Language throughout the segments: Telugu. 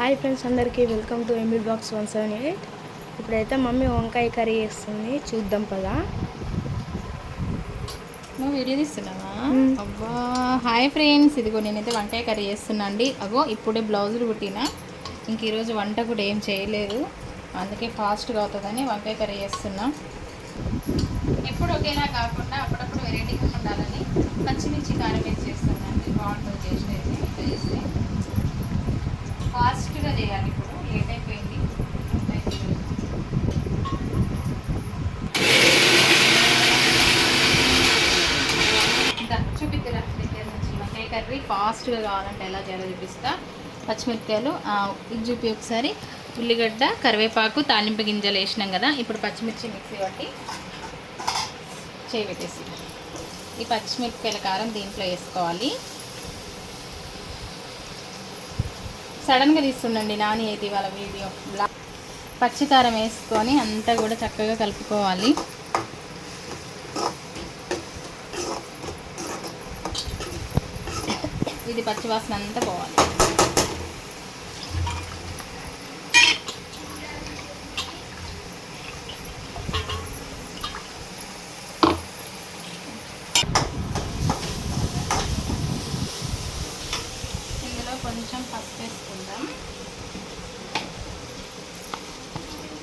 హాయ్ ఫ్రెండ్స్ అందరికీ welcome to M B box one seven eight. ఇప్పుడైతే మమ్మీ వంకాయ కర్రీ చేస్తుంది. చూద్దాం పదా. నువ్వు వీడియో తీస్తున్నావా. అబ్బా. హాయ్ ఫ్రెండ్స్ ఇదిగో నేనైతే వంకాయ కర్రీ చేస్తున్నా అండి. అగో ఇప్పుడే బ్లౌజులు కుట్టిన. ఇంక ఈరోజు వంట కూడా ఏం చేయలేదు. అందుకే ఫాస్ట్గా అవుతుందని వంకాయ కర్రీ చేస్తున్నా. ఎప్పుడు ఒకేలా కాకుండా అప్పుడప్పుడు వెరైటీగా ఉండాలని పచ్చిమిర్చి కారం వేసి చేస్తున్నా అండి. బాగుంటుంది చేస్తే ఫాస్ట్గా చేయాలి ఇప్పుడు లేట్ అయిపోయింది. వంకాయ దగ్గర నుంచి కర్రీ ఫాస్ట్గా కావాలంటే ఎలా చేయాలో చూపిస్తా. పచ్చిమిరపకాయలు ఇది చూపి ఒకసారి ఉల్లిగడ్డ కరివేపాకు తాలింపు గింజలు వేసినాం కదా ఇప్పుడు పచ్చిమిర్చి మిక్సీ పట్టి చేయి పెట్టేసి. ఈ పచ్చిమిరపకాయల కారం దీంట్లో వేసుకోవాలి. సడన్గా తీస్తుండండి నాని అయితే ఇవాళ వీడియో. పచ్చికారం వేసుకొని అంతా కూడా చక్కగా కలుపుకోవాలి. ఇది పచ్చివాసన అంతా పోవాలి ఇందులో కొంచెం పసుపు వేసుకుందాం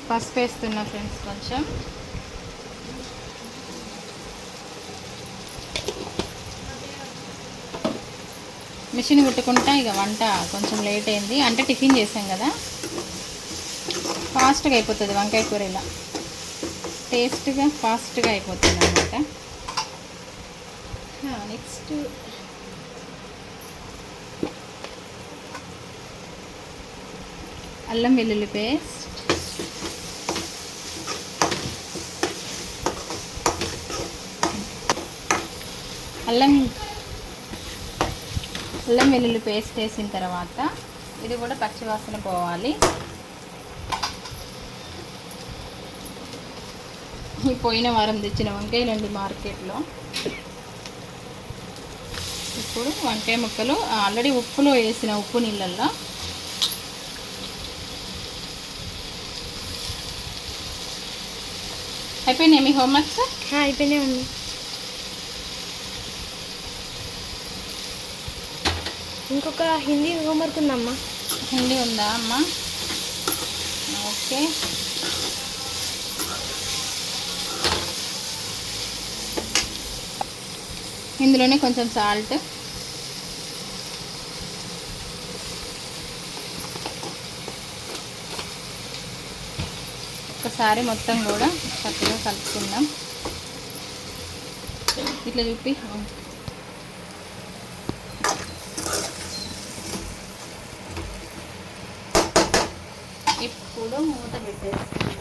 పసుపు వేస్తున్నా ఫ్రెండ్స్ కొంచెం మిషన్ కుట్టుకుంటా ఇక వంట కొంచెం లేట్ అయింది అంటే టిఫిన్ చేసాం కదా ఫాస్ట్గా అయిపోతుంది వంకాయ కూర ఇలా టేస్ట్గా ఫాస్ట్గా అయిపోతుంది అనమాట నెక్స్ట్ అల్లం వెల్లుల్లి పేస్ట్ అల్లం అల్లం వెల్లుల్లి పేస్ట్ వేసిన తర్వాత ఇది కూడా పచ్చివాసన పోవాలి. ఈ పోయిన వారం తెచ్చిన వంకాయలండి మార్కెట్లో. ఇప్పుడు వంకాయ ముక్కలు ఆల్రెడీ ఉప్పులో వేసిన ఉప్పు నీళ్ళల్లో. అయిపోయినాయి మీ హోంవర్క్స్? అయిపోయినాయి ఇంకొక హిందీ హోంవర్క్ ఉందమ్మా. హిందీ ఉందా అమ్మా? ఓకే. ఇందులోనే కొంచెం సాల్ట్. ఒకసారి మొత్తం కూడా చక్కగా కలుపుకుందాం. ఇట్లా చూపి. ఇప్పుడు మూత పెట్టేసుకుందాం.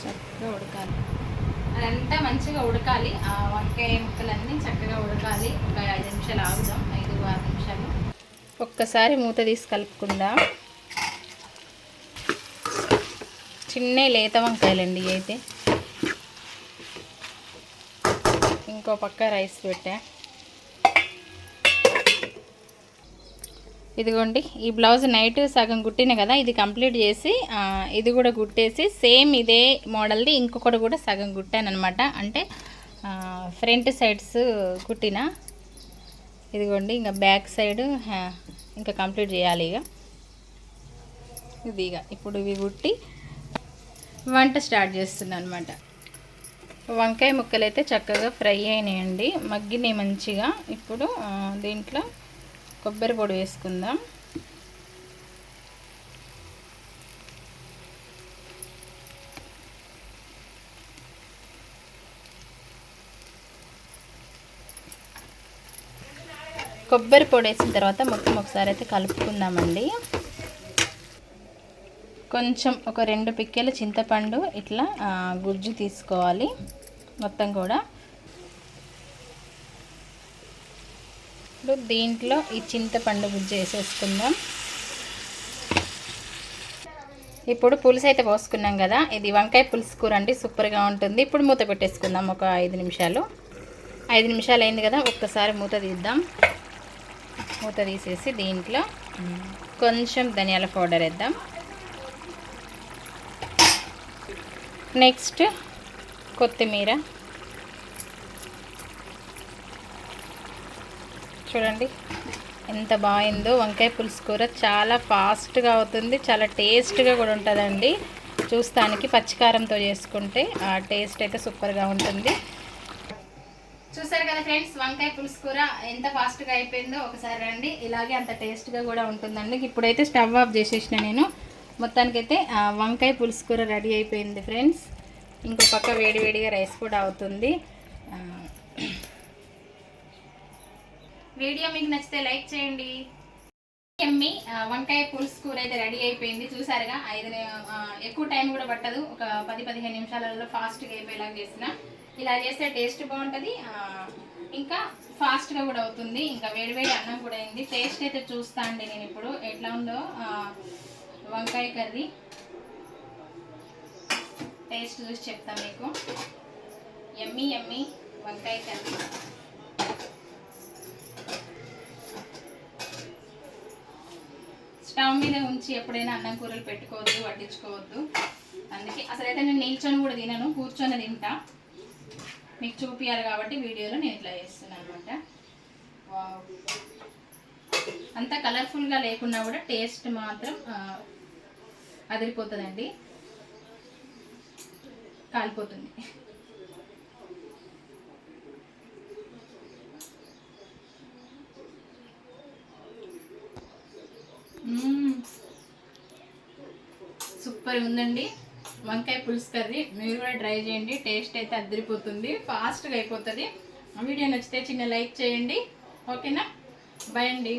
చక్కగా ఉడకాలి. అదంతా మంచిగా ఉడకాలి. ఆ వంకాయ ముక్కలన్నీ చక్కగా ఉడకాలి. ఒక ఐదు నిమిషాలు ఆగుదాం. ఐదు ఆరు నిమిషాలు. ఒక్కసారి మూత తీసి కలుపుకుందాం. చిన్న లేత వంకాయలండి అయితే. ఇంకో పక్క రైస్ పెట్టా. ఇదిగోండి ఈ బ్లౌజ్ నైట్ సగం కుట్టిన కదా ఇది కంప్లీట్ చేసి ఇది కూడా కుట్టేసి సేమ్ ఇదే మోడల్ది ఇంకొకటి కూడా సగం కుట్టాను అనమాట అంటే ఫ్రంట్ సైడ్స్ కుట్టిన. ఇదిగోండి ఇంకా బ్యాక్ సైడ్ ఇంకా కంప్లీట్ చేయాలి ఇక. ఇది ఇక ఇప్పుడు ఇవి కుట్టి వంట స్టార్ట్ చేస్తున్నాను అనమాట వంకాయ ముక్కలు అయితే చక్కగా ఫ్రై అయినాయండి మగ్గినాయి మంచిగా. ఇప్పుడు దీంట్లో కొబ్బరి పొడి వేసుకుందాం. కొబ్బరి పొడి వేసిన తర్వాత మొత్తం ఒకసారి అయితే కలుపుకుందామండి. కొంచెం ఒక రెండు పిక్కెలు చింతపండు ఇట్లా గుజ్జు తీసుకోవాలి. మొత్తం కూడా ఇప్పుడు దీంట్లో ఈ చింతపండు గుజ్జు వేసేసుకుందాం. ఇప్పుడు పులుసు అయితే పోసుకున్నాం కదా ఇది వంకాయ పులుసు కూర అండి సూపర్గా ఉంటుంది. ఇప్పుడు మూత పెట్టేసుకుందాం ఒక ఐదు నిమిషాలు. ఐదు నిమిషాలు అయింది కదా ఒక్కసారి మూత తీద్దాం. మూత తీసేసి దీంట్లో కొంచెం ధనియాల పౌడర్ వేద్దాం. నెక్స్ట్ కొత్తిమీర. చూడండి. ఎంత బాగుందో వంకాయ పులుసు కూర. చాలా ఫాస్ట్గా అవుతుంది. చాలా టేస్ట్గా కూడా ఉంటుందండి. చూస్తానికి పచ్చికారంతో చేసుకుంటే ఆ టేస్ట్ అయితే సూపర్గా ఉంటుంది. చూసారు కదా ఫ్రెండ్స్ వంకాయ పులుసు కూర ఎంత ఫాస్ట్గా అయిపోయిందో ఒకసారి రండి. ఇలాగే అంత టేస్ట్గా కూడా ఉంటుందండి. ఇప్పుడైతే స్టవ్ ఆఫ్ చేసేసిన నేను. మొత్తానికైతే వంకాయ పులుసు కూర రెడీ అయిపోయింది ఫ్రెండ్స్. ఇంకో పక్క వేడివేడిగా రైస్ కూడా అవుతుంది ఆ, వీడియో మీకు నచ్చితే లైక్ చేయండి. ఎమ్మి వంకాయ పులుసు కూర అయితే రెడీ అయిపోయింది. చూసారుగా ఐదు ఎక్కువ టైం కూడా పట్టదు. ఒక పది పదిహేను నిమిషాలలో ఫాస్ట్గా అయిపోయేలాగా చేసిన. ఇలా చేస్తే టేస్ట్ బాగుంటుంది. ఇంకా ఫాస్ట్గా కూడా అవుతుంది. ఇంకా వేడివేడి అన్నం కూడా అయింది. టేస్ట్ అయితే చూస్తా అండి నేను ఇప్పుడు. ఎట్లా ఉందో వంకాయ కర్రీ. టేస్ట్ చూసి చెప్తాను మీకు. ఎమ్మి ఎమ్మి వంకాయ కర్రీ. స్టవ్ మీద ఉంచి ఎప్పుడైనా అన్నం కూరలు పెట్టుకోవద్దు వడ్డించుకోవద్దు. అందుకే అసలైతే నేను నిల్చొని కూడా తినను కూర్చొని తింటా. మీకు చూపించాలి కాబట్టి వీడియోలో నేను ఇట్లా చేస్తున్నాను అనమాట అంత కలర్ఫుల్గా లేకున్నా కూడా టేస్ట్ మాత్రం అదిరిపోతుందండి. కాలిపోతుంది. సూపర్ ఉందండి. వంకాయ పులుసు కర్రీ. మీరు కూడా ట్రై చేయండి. టేస్ట్ అయితే అద్దరిపోతుంది. ఫాస్ట్గా అయిపోతుంది. వీడియో నచ్చితే చిన్న లైక్ చేయండి. ఓకేనా? బాయ్ అండి.